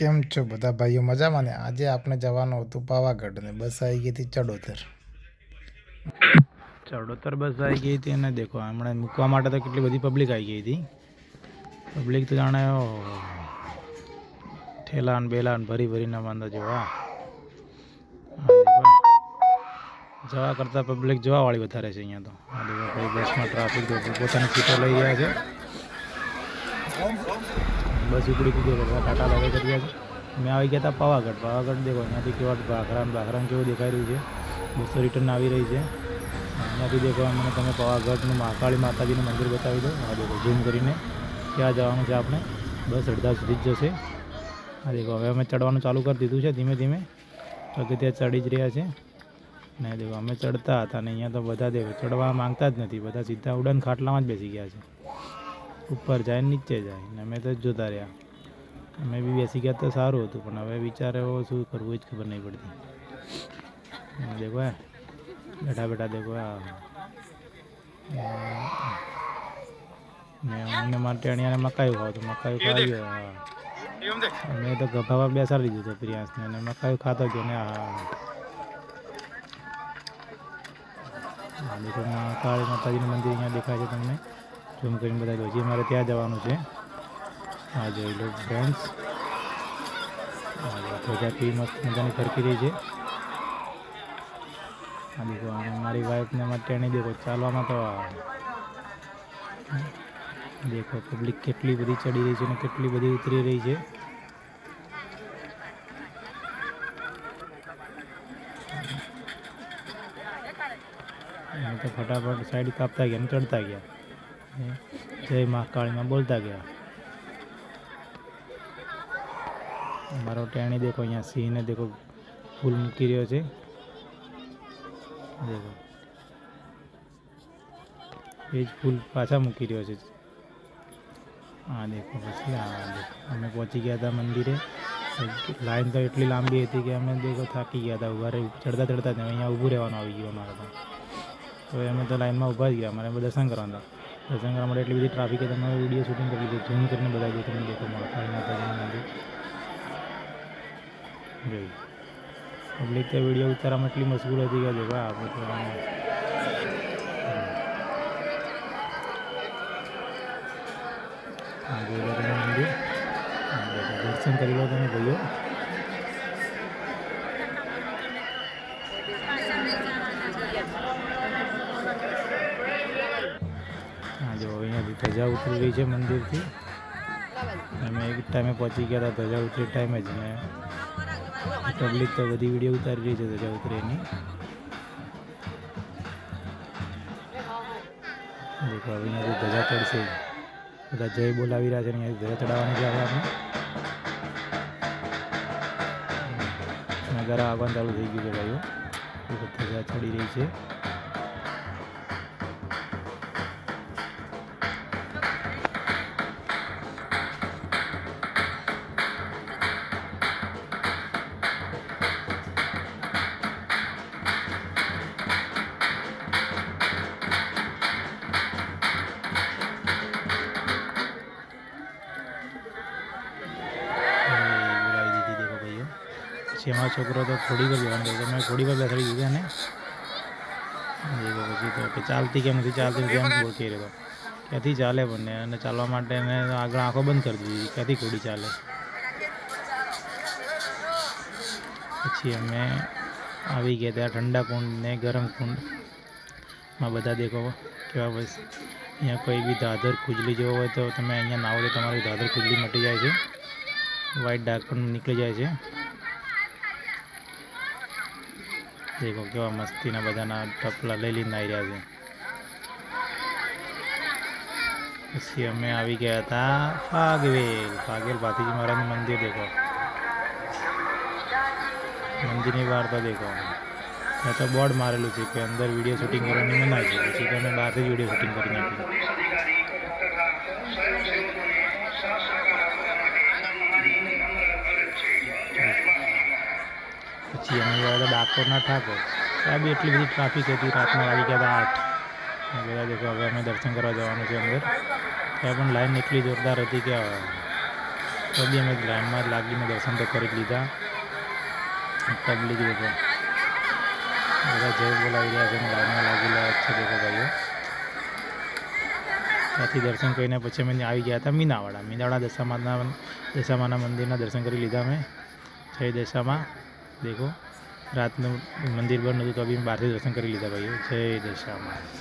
કેમ છો બધા ભાઈઓ? મજામાં ને? આજે આપણે જવાનું હતું પાવાગઢ ને બસ આવી ગઈ હતી ચડોતર. ચડોતર બસ આવી ગઈ હતી અને દેખો, હમણાં મૂકવા માટે તો કેટલી બધી પબ્લિક આવી ગઈ હતી. પબ્લિક તો જાણે ઠેલા ને બેલા ને ભરી ભરીને માંદો જોવા. જવા કરતાં પબ્લિક જોવાવાળી વધારે છે અહીંયા તો. આ દેખો, ભાઈ, બસમાં ટ્રાફિક પોતાની સીટો લઈ રહ્યા છે. બસ ઉપડી કૂદી કરતા ટાટા લાગે કરી ગયા છે. મેં આવી ગયા હતા પાવાગઢ. પાવાગઢ દેખો, અહીંયાથી કેવા ભાખરાન ભાખરાન કેવું દેખાઈ રહ્યું છે. બસો રિટર્ન આવી રહી છે. અહીંયાથી દેખો, મને તમે પાવાગઢનું મહાકાળી માતાજીનું મંદિર બતાવી દો. આ દેખો ઝૂમ કરીને ત્યાં જવાનું છે આપણે? બસ અડધા સુધી જ જશે. આ દેખો, હવે અમે ચડવાનું ચાલુ કરી દીધું છે ધીમે ધીમે. પગથિયા ચડી જ રહ્યા છે. ને દેખો, અમે ચડતા હતા અને અહીંયા તો બધા દેખો, ચડવા માંગતા જ નથી. બધા સીધા ઉડન ખાટલામાં જ બેસી ગયા છે. ઉપર જાય નીચે જાય. ને અમે તો જોતા રહ્યા. અમે બી બેસી ગયા તો સારું હતું પણ હવે વિચાર એવો શું કરવું જ ખબર નહીં પડતી. દેખો હે બેઠા બેઠા દેખો આ. મેં અમને માટે અણિયાને મકાયું ખાવું તો મકાયું ગયો હા. તો ગભાવા બેસાડી દીધું હતું પ્રિયાંશને અને મકાયું ખાતો ગયો ને હા. દેખો કાળી માતાજીનું મંદિર અહીંયા દેખાય છે તમને. ઝૂમ કરીને બધા હજી મારે ત્યાં જવાનું છે, આ જોઈ લો ફ્રેન્ડ્સ કેવી મસ્ત મજાની ફરકી રહી છે. આ દેખો મારી વાઈફને માટે એની દેખો, ચાલવામાં તો દેખો પબ્લિક કેટલી બધી ચડી રહી છે અને કેટલી બધી ઉતરી રહી છે. તો ફટાફટ સાઈડ કાપતા ગયા ચડતા ગયા. જય મહાકાળીમાં બોલતા ગયા. મારો ટેણી દેખો, અહીંયા સિંહને દેખો, ફૂલ મૂકી રહ્યો છે. દેખો. એ જ ફૂલ પાછા મૂકી રહ્યો છે. હા દેખો પછી હા દેખો. અમે પહોંચી ગયા હતા મંદિરે. લાઈન તો એટલી લાંબી હતી કે અમે દેખો થાકી ગયા હતા, ઊભા રહી, ચડતા ચડતા જ. અહીંયા ઊભું રહેવાનું આવી ગયું અમારે તો. તો અમે તો લાઈનમાં ઊભા જ ગયા, અમારે દર્શન કરવાના હતા. દર્શન કરવા માટે એટલી બધી ટ્રાફિક તમે વીડિયો શૂટિંગ કરી લીધું ઝૂમ કરીને બધા જે તમને દેખો માતાજીનું મંદિર જોયું પબ્લિક તો વીડિયો ઉતારવામાં એટલી મશગુલ હતી કે દેખો આપણે તો આ જોઈ તમે મંદિર. દર્શન કરી લો તમે, ભાઈઓ. ધજા ઉતરી રહી છે મંદિરથી. અમે એક ટાઈમે પહોંચી ગયા હતા ધજા ઉતરી ટાઈમે જ ને. પબ્લિક તો બધી વીડિયો ઉતારી રહી છે ધજા ઉતરીની. દેખો, હવે અહીંયાથી ધજા ચડશે. બધા જય બોલાવી રહ્યા છે અહીંયાથી ધજા ચડાવવાની છે હવે આપણે. નગારા આવવાનું ચાલુ થઈ ગયું છે ભાઈઓ. ધજા ચડી રહી છે. અમારો છોકરો તો ઘોડી પર બેવાનું તમે મેં ઘોડી પર બેસાડી દીધા ને? પછી તો કે ચાલતી કેમ નથી ચાલતી કેમ ઓળખી રહ્યો ક્યાંથી ચાલે બંને? અને ચાલવા માટે એને આગળ આંખો બંધ કરી દીધી. ક્યાંથી ઘોડી ચાલે? પછી અમે આવી ગયા ત્યાં ઠંડા કુંડ ને ગરમ કુંડમાં બધા દેખો કેવા બસ. અહીંયા કોઈ બી દાદર ખુજલી જેવો હોય તો તમે અહીંયા નાવો તો તમારી દાદર ખુજલી મટી જાય છે. વ્હાઈટ ડાર્ક પણ નીકળી જાય છે. દેખો કેવા મસ્તીના બધાના ટપલા લઈ લઈને આવી રહ્યા છે પછી અમે આવી ગયા હતા ફાગવેલ ફાગેલ ભાતીજી મહારાજનું મંદિર દેખો મંદિરની બહાર તો દેખો ત્યાં તો બોર્ડ મારેલું છે કે અંદર વીડિયો શૂટિંગ કરવાની મનાય છે પછી તમે બહારથી જ વીડિયો શૂટિંગ કરી નાખ્યું પછી અમે ગયા ડાકોરના ઠાકોર. ત્યાં બી એટલી બધી ટ્રાફિક હતી, રાતના વાગી ગયા હતા આઠ. બધા દેખો હવે અમે દર્શન કરવા જવાનું છે અંદર. ત્યાં પણ લાઈન એટલી જોરદાર હતી કે તો બી અમે લાઈનમાં જ લાગીને દર્શન તો કરી લીધા. પબ્લિક દેખો બધા જય બોલાવી રહ્યા છે અને લાઈનમાં લાગેલા છે દેખો ભાઈઓ. ત્યાંથી દર્શન કરીને પછી અમે આવી ગયા હતા મીનાવાડા. મીનાવાડા દશામાના દશામાના મંદિરના દર્શન કરી લીધા અમે. જય દશામાં. દેખો. રાતનું મંદિર બંધ હતું તો અમે બહારથી દર્શન કરી લીધા ભાઈઓ. જય દશામાં